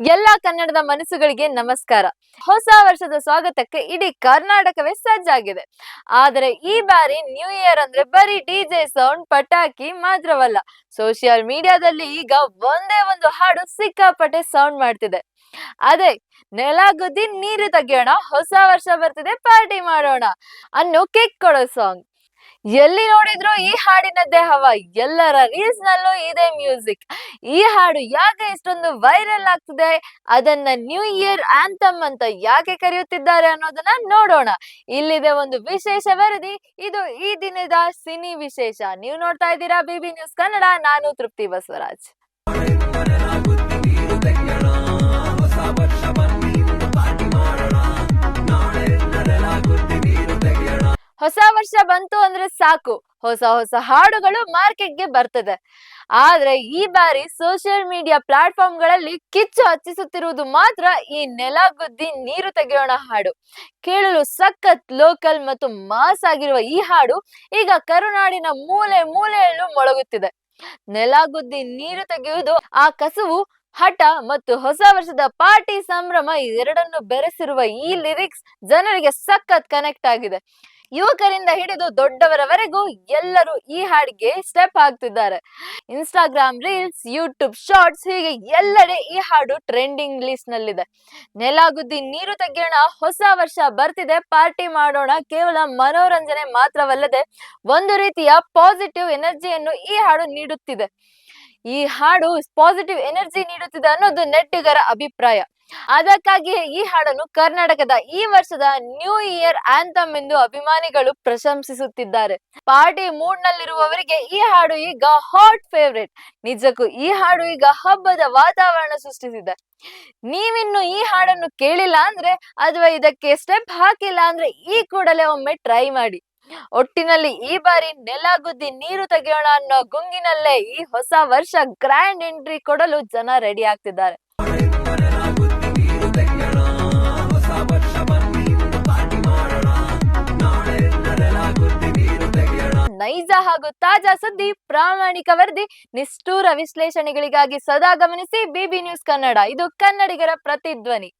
ಎಲ್ಲ ಕನ್ನಡದ ಮನಸ್ಸುಗಳಿಗೆ ನಮಸ್ಕಾರ. ಹೊಸ ವರ್ಷದ ಸ್ವಾಗತಕ್ಕೆ ಇಡೀ ಕರ್ನಾಟಕವೇ ಸಜ್ಜಾಗಿದೆ. ಆದರೆ ಈ ಬಾರಿ ನ್ಯೂ ಇಯರ್ ಅಂದ್ರೆ ಬರೀ ಡಿಜೆ ಸೌಂಡ್, ಪಟಾಕಿ ಮಾತ್ರವಲ್ಲ. ಸೋಷಿಯಲ್ ಮೀಡಿಯಾದಲ್ಲಿ ಈಗ ಒಂದೇ ಒಂದು ಹಾಡು ಸಿಕ್ಕಾಪಟ್ಟೆ ಸೌಂಡ್ ಮಾಡ್ತಿದೆ. ಅದೇ, ನೆಲ ಗುದ್ದಿ ನೀರು ತೆಗಿಯೋಣ, ಹೊಸ ವರ್ಷ ಬರ್ತಿದೆ, ಪಾರ್ಟಿ ಮಾಡೋಣ ಅನ್ನೋ ಕೇಕ್ ಕೊಡೋ ಸಾಂಗ್. ಎಲ್ಲಿ ನೋಡಿದ್ರು ಈ ಹಾಡಿನದ್ದೇ ಹವ ಎಲ್ಲರ ರೀಲ್ಸ್ ನಲ್ಲೂ ಇದೆ ಮ್ಯೂಸಿಕ್. ಈ ಹಾಡು ಯಾಕೆ ಇಷ್ಟೊಂದು ವೈರಲ್ ಆಗ್ತಿದೆ? ಅದನ್ನ ನ್ಯೂ ಇಯರ್ ಆಂಥಮ್ ಅಂತ ಯಾಕೆ ಕರೆಯುತ್ತಿದ್ದಾರೆ ಅನ್ನೋದನ್ನ ನೋಡೋಣ. ಇಲ್ಲಿದೆ ಒಂದು ವಿಶೇಷ ವರದಿ, ಇದು ಈ ದಿನದ ಸಿನಿ ವಿಶೇಷ. ನೀವು ನೋಡ್ತಾ ಇದ್ದೀರಾ ಬಿಬಿ ನ್ಯೂಸ್ ಕನ್ನಡ, ನಾನು ತೃಪ್ತಿ ಬಸವರಾಜ್. ಹೊಸ ವರ್ಷ ಬಂತು ಅಂದ್ರೆ ಸಾಕು. ಹೊಸ ಹೊಸ ಹಾಡುಗಳು ಮಾರ್ಕೆಟ್ಗೆ ಬರ್ತದೆ. ಆದ್ರೆ ಈ ಬಾರಿ ಸೋಷಿಯಲ್ ಮೀಡಿಯಾ ಪ್ಲಾಟ್ಫಾರ್ಮ್ಗಳಲ್ಲಿ ಕಿಚ್ಚು ಹಚ್ಚಿಸುತ್ತಿರುವುದು ಮಾತ್ರ ಈ ನೆಲಗುದ್ದಿ ನೀರು ತೆಗೆಯೋಣ ಹಾಡು. ಕೇಳಲು ಸಖತ್ ಲೋಕಲ್ ಮತ್ತು ಮಾಸ್ ಆಗಿರುವ ಈ ಹಾಡು ಈಗ ಕರುನಾಡಿನ ಮೂಲೆ ಮೂಲೆಯಲ್ಲೂ ಮೊಳಗುತ್ತಿದೆ. ನೆಲಗುದ್ದಿ ನೀರು ತೆಗೆಯುವುದು ಆ ಕಸುವು ಹಠ ಮತ್ತು ಹೊಸ ವರ್ಷದ ಪಾರ್ಟಿ ಸಂಭ್ರಮ ಎರಡನ್ನು ಬೆರೆಸಿರುವ ಈ ಲಿರಿಕ್ಸ್ ಜನರಿಗೆ ಸಖತ್ ಕನೆಕ್ಟ್ ಆಗಿದೆ. ಯುವಕರಿಂದ ಹಿಡಿದು ದೊಡ್ಡವರವರೆಗೂ ಎಲ್ಲರೂ ಈ ಹಾಡಿಗೆ ಸ್ಟೆಪ್ ಆಗ್ತಿದ್ದಾರೆ. ಇನ್ಸ್ಟಾಗ್ರಾಮ್ ರೀಲ್ಸ್ ಯೂಟ್ಯೂಬ್ ಶಾರ್ಟ್ಸ್ ಹೀಗೆ ಎಲ್ಲೆಡೆ ಈ ಹಾಡು ಟ್ರೆಂಡಿಂಗ್ ಲಿಸ್ಟ್ ನಲ್ಲಿದೆ. ನೆಲಾಗುದ್ದಿ ನೀರು ತೆಗೆಯೋಣ, ಹೊಸ ವರ್ಷ ಬರ್ತಿದೆ, ಪಾರ್ಟಿ ಮಾಡೋಣ, ಕೇವಲ ಮನೋರಂಜನೆ ಮಾತ್ರವಲ್ಲದೆ ಒಂದು ರೀತಿಯ ಪಾಸಿಟಿವ್ ಎನರ್ಜಿಯನ್ನು ಈ ಹಾಡು ನೀಡುತ್ತಿದೆ. ಈ ಹಾಡು ಪಾಸಿಟಿವ್ ಎನರ್ಜಿ ನೀಡುತ್ತಿದೆ ಅನ್ನೋದು ನೆಟ್ಟಿಗರ ಅಭಿಪ್ರಾಯ. ಅದಕ್ಕಾಗಿ ಈ ಹಾಡನ್ನು ಕರ್ನಾಟಕದ ಈ ವರ್ಷದ ನ್ಯೂ ಇಯರ್ ಆಂಥಮ್ ಎಂದು ಅಭಿಮಾನಿಗಳು ಪ್ರಶಂಸಿಸುತ್ತಿದ್ದಾರೆ. ಪಾರ್ಟಿ ಮೂಡ್ ನಲ್ಲಿರುವವರಿಗೆ ಈ ಹಾಡು ಈಗ ಹಾಟ್ ಫೇವ್ರೆಟ್ ನಿಜಕ್ಕೂ ಈ ಹಾಡು ಈಗ ಹಬ್ಬದ ವಾತಾವರಣ ಸೃಷ್ಟಿಸಿದೆ. ನೀವಿನ್ನು ಈ ಹಾಡನ್ನು ಕೇಳಿಲ್ಲ ಅಂದ್ರೆ ಅಥವಾ ಇದಕ್ಕೆ ಸ್ಟೆಪ್ ಹಾಕಿಲ್ಲ ಅಂದ್ರೆ ಈ ಕೂಡಲೇ ಒಮ್ಮೆ ಟ್ರೈ ಮಾಡಿ. ಒಟ್ಟಿನಲ್ಲಿ ಈ ಬಾರಿ ನೆಲಗುದ್ದಿ ನೀರು ತೆಗೆಯೋಣ ಅನ್ನೋ ಗುಂಗಿನಲ್ಲೇ ಈ ಹೊಸ ವರ್ಷ ಗ್ರ್ಯಾಂಡ್ ಎಂಟ್ರಿ ಕೊಡಲು ಜನ ರೆಡಿ ಆಗ್ತಿದ್ದಾರೆ. ನೈಜ ಹಾಗೂ ತಾಜಾ ಸುದ್ದಿ, ಪ್ರಾಮಾಣಿಕ ವರದಿ, ನಿಷ್ಠೂರ ವಿಶ್ಲೇಷಣೆಗಳಿಗಾಗಿ ಸದಾ ಗಮನಿಸಿ ಬಿಬಿ ನ್ಯೂಸ್ ಕನ್ನಡ. ಇದು ಕನ್ನಡಿಗರ ಪ್ರತಿಧ್ವನಿ.